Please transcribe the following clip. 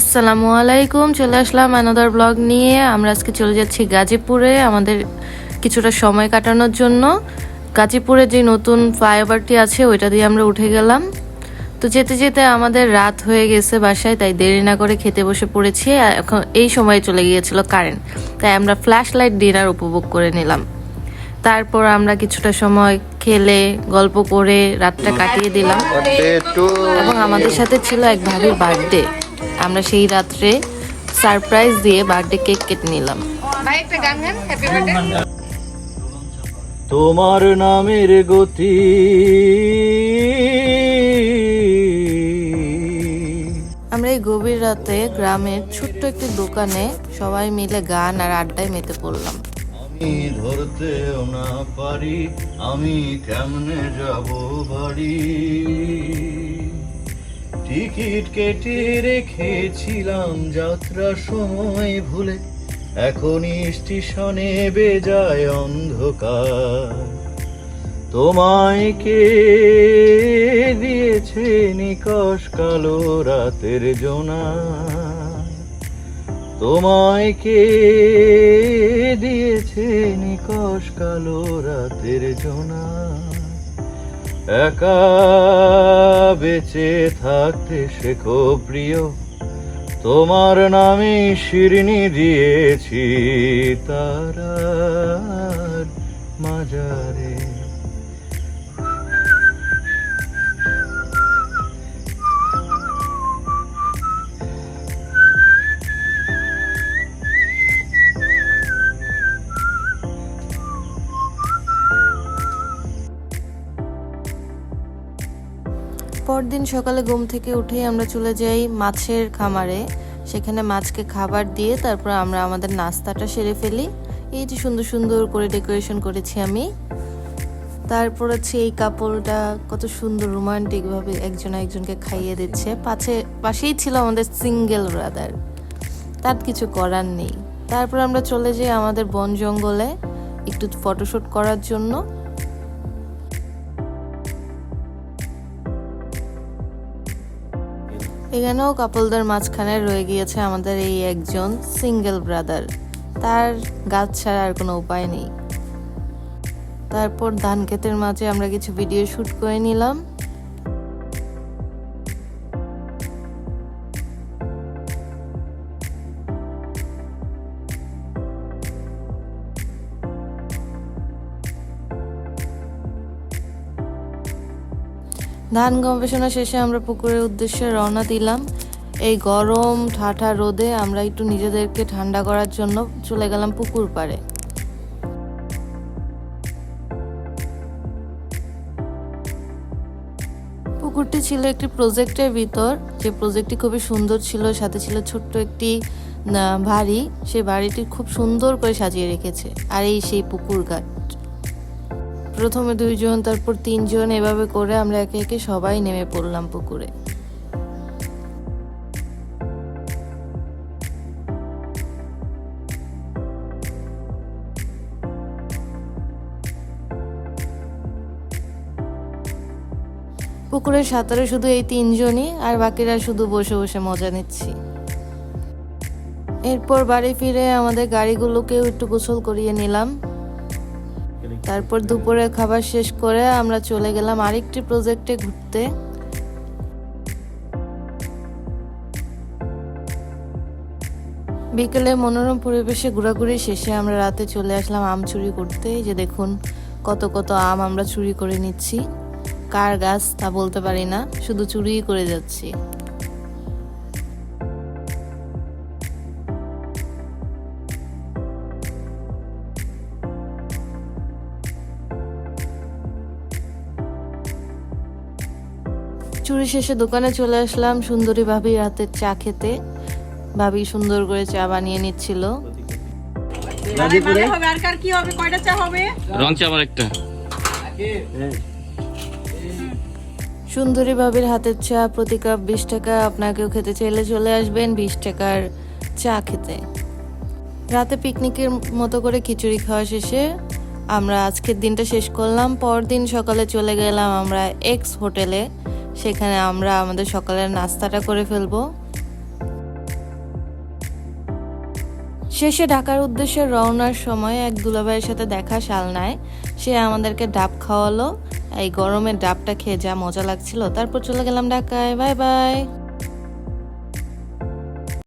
আসসালামু আলাইকুম, চলে আসলাম অ্যানাদার ব্লগ নিয়ে। আমরা আজকে চলে যাচ্ছি গাজীপুরে, আমাদের কিছুটা সময় কাটানোর জন্য। গাজীপুরে যে নতুন ফ্লাইওভারটি আছে, ওইটা দিয়ে আমরা উঠে গেলাম। তো যেতে যেতে আমাদের রাত হয়ে গেছে বাসায়, তাই দেরি না করে খেতে বসে পড়েছি। এখন এই সময়ে চলে গিয়েছিল কারেন্ট তাই আমরা ফ্ল্যাশ লাইট ডিনার উপভোগ করে নিলাম। তারপর আমরা কিছুটা সময় খেলে গল্প করে রাতটা কাটিয়ে দিলাম। এবং আমাদের সাথে ছিল এক ভাবির বার্থডে। আমরা সেই রাত্রে সারপ্রাইজ দিয়ে বার্থডে কেক কেটে নিলাম। ভাই একটা গান গান হ্যাপি বার্থডে তোমার নামের গতি। আমরা এই গভীর রাতে গ্রামের ছোট্ট একটি দোকানে সবাই মিলে গান আর আড্ডায় মেতে পড়লাম। ধরতেও না পারি, আমি কেমনে যাব বাড়ি? টিকিট কেটে রেখেছিলাম যাত্রা সময় ভুলে এখন স্টেশনে বেজায় অন্ধকার। তোমায় কে দিয়েছে নিকশ কালো রাতের জোনা তোমায় কে দিয়েছে নিকশ কালো রাতের জোনা? একা বেঁচে থাকতে শেখো প্রিয়, তোমার নামে শিরনি দিয়েছি তারার মাজারে। পরদিন সকালে ঘুম থেকে উঠেই আমরা চলে যাই মাছের খামারে। সেখানে মাছকে খাবার দিয়ে তারপর আমরা আমাদের নাস্তাটা সেরে ফেলি। এই যে সুন্দর সুন্দর করে ডেকোরেশন করেছি আমি। তারপর হচ্ছে এই কাপড়টা কত সুন্দর রোমান্টিক ভাবে একজন একজনকে খাইয়ে দিচ্ছে। পাশে পাশেই ছিল আমাদের সিঙ্গেল ব্রাদার তার কিছু করার নেই। তারপর আমরা চলে যাই আমাদের বন জঙ্গলে একটু ফটোশুট করার জন্য। এখানেও কাপলদের মাঝখানে রয়ে গিয়েছে আমাদের এই একজন সিঙ্গেল ব্রাদার তার গাছ ছাড়া আর কোনো উপায় নেই। তারপর ধান ক্ষেতের মাঝে আমরা কিছু ভিডিও শ্যুট করে নিলাম। ধান গবেষণা শেষে আমরা পুকুরের উদ্দেশ্যে রওনা দিলাম। এই গরম, ঠাঠা রোদে আমরা একটু নিজেদেরকে ঠান্ডা করার জন্য চলে গেলাম পুকুর পাড়ে। পুকুরটি ছিল একটি প্রজেক্টের ভিতর। যে প্রজেক্টটি খুবই সুন্দর ছিল, সাথে ছিল ছোট্ট একটি বাড়ি। সেই বাড়িটি খুব সুন্দর করে সাজিয়ে রেখেছে। আর এই সেই পুকুর ঘাট। প্রথমে দুইজন, তারপর তিনজন, এভাবে করে আমরা একে একে সবাই নেমে পড়লাম পুকুরে। পুকুরের সাঁতারে শুধু এই তিনজনই, আর বাকিরা শুধু বসে বসে মজা নিচ্ছি। এরপর বাড়ি ফিরে আমাদের গাড়িগুলোকেও একটু গোসল করিয়ে নিলাম। তারপর দুপুরে খাবার শেষ করে আমরা চলে গেলাম আরেকটি প্রজেক্টে ঘুরতে। বিকেলে মনোরম পরিবেশে ঘোরাঘুরি শেষে আমরা রাতে চলে আসলাম আম চুরি করতে। যে দেখুন কত কত আম আমরা চুরি করে নিচ্ছি। কার গাছ তা বলতে পারি না, শুধু চুরিই করে যাচ্ছি। চুরি শেষে দোকানে চলে আসলাম। সুন্দরী ভাবির হাতের চা খেতে। ভাবি সুন্দর করে চা বানিয়ে নিচ্ছিল। হবে আর কার কি হবে? কয়টা চা হবে? রং চা আমার একটা। সুন্দরী ভাবির হাতের চা প্রতি কাপ বিশ টাকা। আপনাকেও খেতে চাইলে চলে আসবেন বিশ টাকার চা খেতে। রাতে পিকনিকের মতো করে খিচুড়ি খাওয়া শেষে আমরা আজকের দিনটা শেষ করলাম। পরদিন সকালে চলে গেলাম আমরা এক্স হোটেলে। সেখানে আমরা আমাদের সকালের নাস্তাটা করে ফেলব। শেষে ঢাকার উদ্দেশ্যে রওনার সময় এক দুলাভাইয়ের সাথে দেখা শালনায়। সে আমাদেরকে ডাব খাওয়ালো। এই গরমে ডাবটা খেয়ে যা মজা লাগছিল। তারপর চলে গেলাম ঢাকায়। Bye bye.